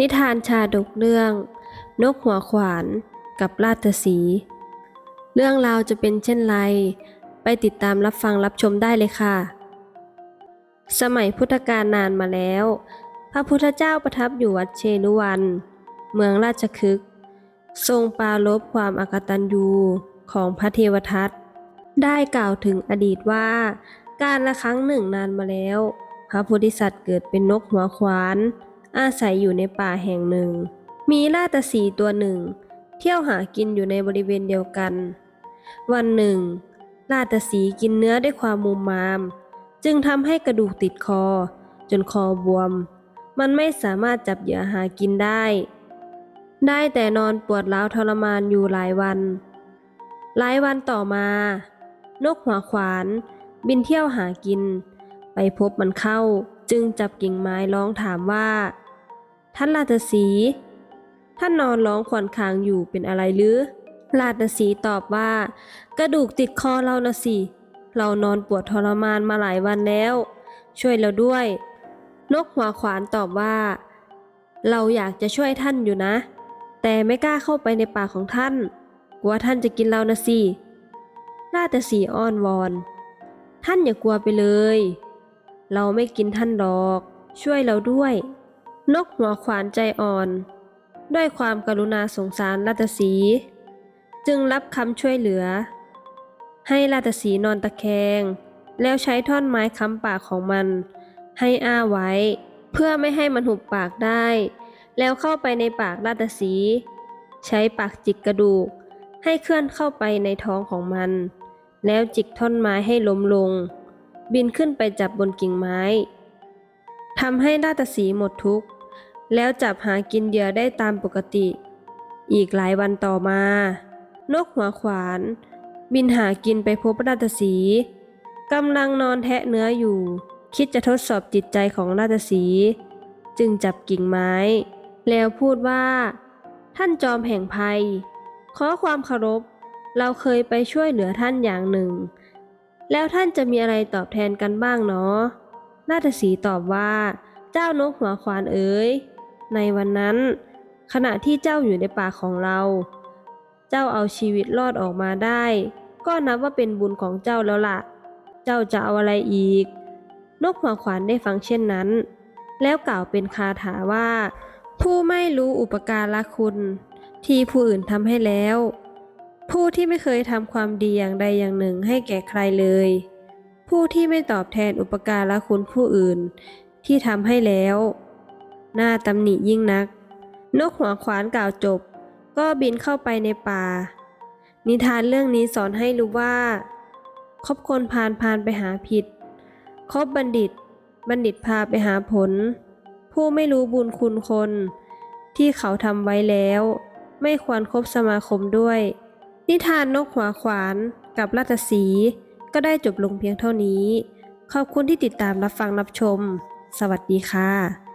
นิทานชาดกเรื่อง นกหัวขวานกับราชสี เรื่องราวจะเป็นเช่นไร ไปติดตามรับฟังรับชมได้เลยค่ะ สมัยพุทธกาลนานมาแล้ว พระพุทธเจ้าประทับอยู่วัดเชนุวัน เมืองราชคฤห์ทรงปรารบความอากตัญญูของพระเทวทัตได้กล่าวถึงอดีตว่า การละครั้งหนึ่งนานมาแล้ว พระโพธิสัตว์เกิดเป็นนกหัวขวาน อาศัยอยู่ในป่าแห่งหนึ่ง มีราชสีตัวหนึ่ง เที่ยวหากินอยู่ในบริเวณเดียวกัน วันหนึ่งราชสีกินเนื้อด้วยความมุมมาม จึงทำให้กระดูกติดคอ จนคอบวม มันไม่สามารถจับเหยื่อหากินได้ ได้แต่นอนปวดร้าวทรมานอยู่หลายวัน หลายวันต่อมา นกหัวขวาน บินเที่ยวหากิน ไปพบมันเข้าจึงจับกิ่งไม้ร้องถามว่า ท่านราชสี ท่านนอนร้องขวัญคางอยู่เป็นอะไรหรือ ราชสีตอบว่า กระดูกติดคอเรานะสิ เรานอนปวดทรมานมาหลายวันแล้ว ช่วยเราด้วย นกหัวขวานตอบว่า เราอยากจะช่วยท่านอยู่นะ แต่ไม่กล้าเข้าไปในป่าของท่าน กลัวท่านจะกินเรานะสิราชสีอ้อนวอน ท่านอย่ากลัวไปเลย เราไม่กินท่านหรอก ช่วยเราด้วย นกหัวขวานใจอ่อน ด้วยความกรุณาสงสารราชสี จึงรับคำช่วยเหลือ ให้ราชสีนอนตะแคง แล้วใช้ท่อนไม้ค้ำปากของมัน ให้อ้าไว้ เพื่อไม่ให้มันหุบปากได้ แล้วเข้าไปในปากราชสี ใช้ปากจิกกระดูก ให้เคลื่อนเข้าไปในท้องของมัน แล้วจิกท่อนไม้ให้ล้มลง บินขึ้นไปจับบนกิ่งไม้ทำให้ราชสีหมดทุกข์ แล้วจับหากินเหยื่อได้ตามปกติ อีกหลายวันต่อมา นกหัวขวาน บินหากินไปพบราชสีกำลังนอนแทะเนื้ออยู่ คิดจะทดสอบจิตใจของราชสี จึงจับกิ่งไม้ แล้วพูดว่า ท่านจอมแห่งภัย ขอความเคารพ เราเคยไปช่วยเหลือท่านอย่างหนึ่ง แล้วท่านจะมีอะไรตอบแทนกันบ้างเนาะราชสีตอบว่า เจ้านกหัวขวานเอ๋ย ในวันนั้น ขณะที่เจ้าอยู่ในป่าของเรา เจ้าเอาชีวิตรอดออกมาได้ ก็นับว่าเป็นบุญของเจ้าแล้วล่ะ เจ้าจะเอาอะไรอีก นกหัวขวานได้ฟังเช่นนั้น แล้วกล่าวเป็นคาถาว่า ผู้ไม่รู้อุปการะคุณ ที่ผู้อื่นทำให้แล้ว ผู้ที่ไม่เคยทำความดีอย่างใดอย่างหนึ่งให้แก่ใครเลย ผู้ที่ไม่ตอบแทนอุปการะคุณผู้อื่น ที่ทำให้แล้ว หน้าตำหนิยิ่งนัก นกหัวขวานกล่าวจบ ก็บินเข้าไปในป่า นิทานเรื่องนี้สอนให้รู้ว่า คบคนพาลพาลไปหาผิด คบบัณฑิต บัณฑิตพาไปหาผล ผู้ไม่รู้บุญคุณคน ที่เขาทำไว้แล้ว ไม่ควรคบสมาคมด้วย นิทานนกหัวขวานกับราชสีก็ได้จบลงเพียงเท่านี้ ขอบคุณที่ติดตามรับฟังรับชม สวัสดีค่ะ